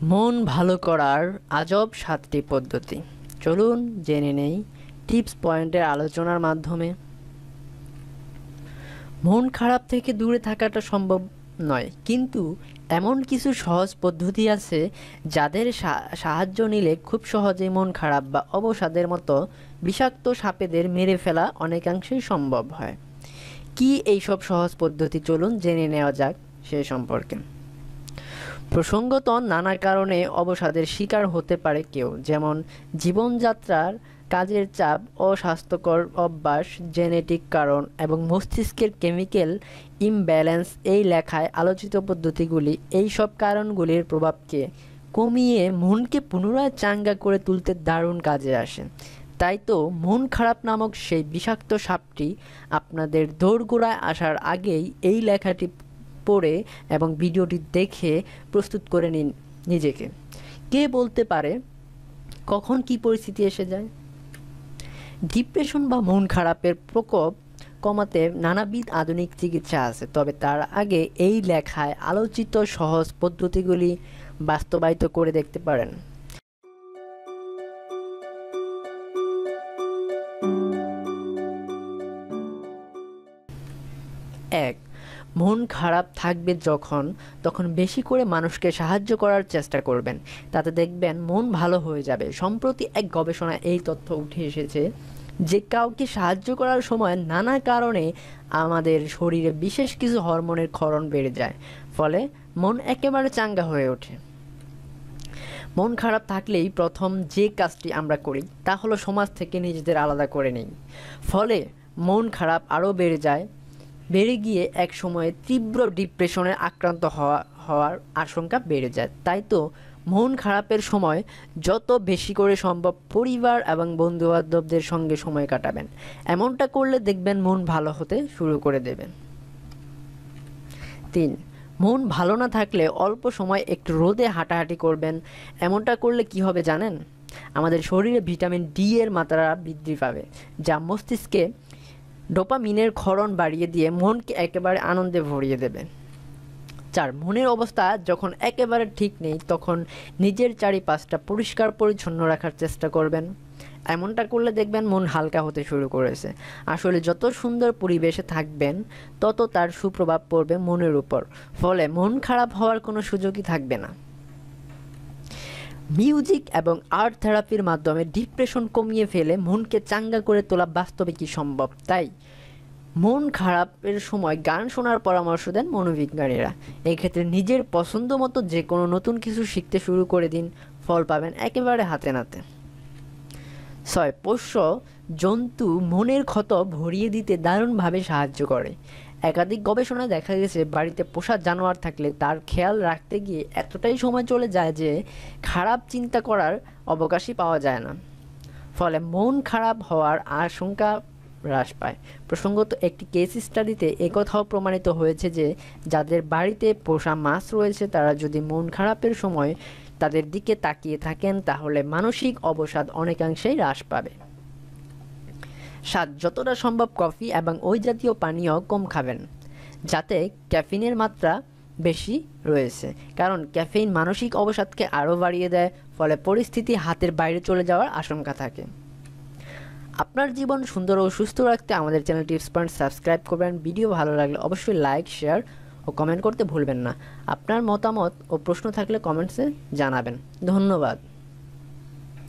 মন ভালো করার আজব সাতটি পদ্ধতি। চলুন জেনে নেই টিপস পয়েন্টের আলোচনার মাধ্যমে। মন খারাপ থেকে দূরে থাকাটা সম্ভব নয়, কিন্তু এমন কিছু সহজ পদ্ধতি আছে যাদের সাহায্য নিলে খুব সহজেই মন খারাপ বা অবসাদের মতো বিষাক্ত সাপেদের মেরে ফেলা অনেকাংশেই সম্ভব হয়। কি এইসব সহজ পদ্ধতি চলুন জেনে নেওয়া যাক সে সম্পর্কে। প্রসঙ্গত নানা কারণে অবসাদের শিকার হতে পারে কেউ, যেমন জীবনযাত্রার কাজের চাপ, অস্বাস্থ্যকর অভ্যাস, জেনেটিক কারণ এবং মস্তিষ্কের কেমিক্যাল ইমব্যালেন্স। এই লেখায় আলোচিত পদ্ধতিগুলি, এই সব কারণগুলির প্রভাবকে কমিয়ে মনকে পুনরায় চাঙ্গা করে তুলতে দারুণ কাজে আসে। তাই তো মন খারাপ নামক সেই বিষাক্ত সাপটি আপনাদের দোরগোড়ায় আসার আগেই এই লেখাটি পড়ে এবং ভিডিওটি দেখে প্রস্তুত করে নিন নিজেকে। কে বলতে পারে কখন কি পরিস্থিতি এসে যায়? ডিপ্রেশন বা মন খারাপের প্রকোপ কমাতে নানাবিধ আধুনিক চিকিৎসা আছে, তবে তার আগে এই লেখায় আলোচিত সহজ পদ্ধতিগুলি বাস্তবায়িত করে দেখতে পারেন। এক মন খারাপ থাকবে যখন, তখন বেশি করে মানুষকে সাহায্য করার চেষ্টা করবেন। তাতে দেখবেন মন ভালো হয়ে যাবে। সম্প্রতি এক গবেষণায় এই তথ্য উঠে এসেছে যে, কাউকে সাহায্য করার সময় নানা কারণে আমাদের শরীরে বিশেষ কিছু হরমোনের ক্ষরণ বেড়ে যায়, ফলে মন একেবারে চাঙ্গা হয়ে ওঠে। মন খারাপ থাকলেই প্রথম যে কাজটি আমরা করি, তা হলো সমাজ থেকে নিজেদের আলাদা করে নিই। ফলে মন খারাপ আরও বেড়ে যায় বেড়ে গিয়ে এক সময়ে তীব্র ডিপ্রেশনে আক্রান্ত হওয়া, হওয়ার আশঙ্কা বেড়ে যায়। তাই তো মন খারাপের সময় যত বেশি করে সম্ভব পরিবার এবং বন্ধুবান্ধবদের সঙ্গে সময় কাটাবেন। এমনটা করলে দেখবেন মন ভালো হতে শুরু করে দেবেন। তিন, মন ভালো না থাকলে অল্প সময় একটু রোদে হাঁটাহাঁটি করবেন। এমনটা করলে কি হবে জানেন? আমাদের শরীরে ভিটামিন ডি এর মাত্রা বৃদ্ধি পাবে, যা মস্তিষ্কে ডোপামিনের ক্ষরণ বাড়িয়ে দিয়ে মনকে একেবারে আনন্দে ভরিয়ে দেবে। চার মনের অবস্থা যখন একেবারে ঠিক নেই, তখন নিজের চারিপাশটা পরিষ্কার পরিচ্ছন্ন রাখার চেষ্টা করবেন। এমনটা করলে দেখবেন মন হালকা হতে শুরু করেছে। আসলে যত সুন্দর পরিবেশে থাকবেন, তত তার সুপ্রভাব পড়বে মনের উপর। ফলে মন খারাপ হওয়ার কোনো সুযোগই থাকবে না। মিউজিক এবং আর্ট থেরাপির মাধ্যমে ডিপ্রেশন কমিয়ে ফেলে মনকে চাঙ্গা করে তোলা বাস্তবে কি সম্ভব? তাই মন খারাপের সময় গান শোনার পরামর্শ দেন মনোবিজ্ঞানীরা। এক্ষেত্রে নিজের পছন্দ মতো যে কোনো নতুন কিছু শিখতে শুরু করে দিন, ফল পাবেন একেবারে হাতে নাতে। ছয়, পোষ্য জন্তু মনের ক্ষত ভরিয়ে দিতে দারুণভাবে সাহায্য করে। একাধিক গবেষণায় দেখা গেছে, বাড়িতে পোষা জানোয়ার থাকলে তার খেয়াল রাখতে গিয়ে এতটাই সময় চলে যায় যে খারাপ চিন্তা করার অবকাশই পাওয়া যায় না। ফলে মন খারাপ হওয়ার আশঙ্কা হ্রাস পায়। প্রসঙ্গত, একটি কেস স্টাডিতে একথাও প্রমাণিত হয়েছে যে যাদের বাড়িতে পোষা মাছ রয়েছে, তারা যদি মন খারাপের সময় তাদের দিকে তাকিয়ে থাকেন, তাহলে মানসিক অবসাদ অনেকাংশেই হ্রাস পাবে। সাত যতটা সম্ভব কফি এবং ওই জাতীয় পানীয় কম খাবেন, যাতে ক্যাফিনের মাত্রা বেশি রয়েছে। কারণ ক্যাফেইন মানসিক অবসাদকে আরও বাড়িয়ে দেয়, ফলে পরিস্থিতি হাতের বাইরে চলে যাওয়ার আশঙ্কা থাকে। আপনার জীবন সুন্দর ও সুস্থ রাখতে আমাদের চ্যানেল টিপস সাবস্ক্রাইব করবেন। ভিডিও ভালো লাগলে অবশ্যই লাইক, শেয়ার ও কমেন্ট করতে ভুলবেন না। আপনার মতামত ও প্রশ্ন থাকলে কমেন্টসে জানাবেন। ধন্যবাদ।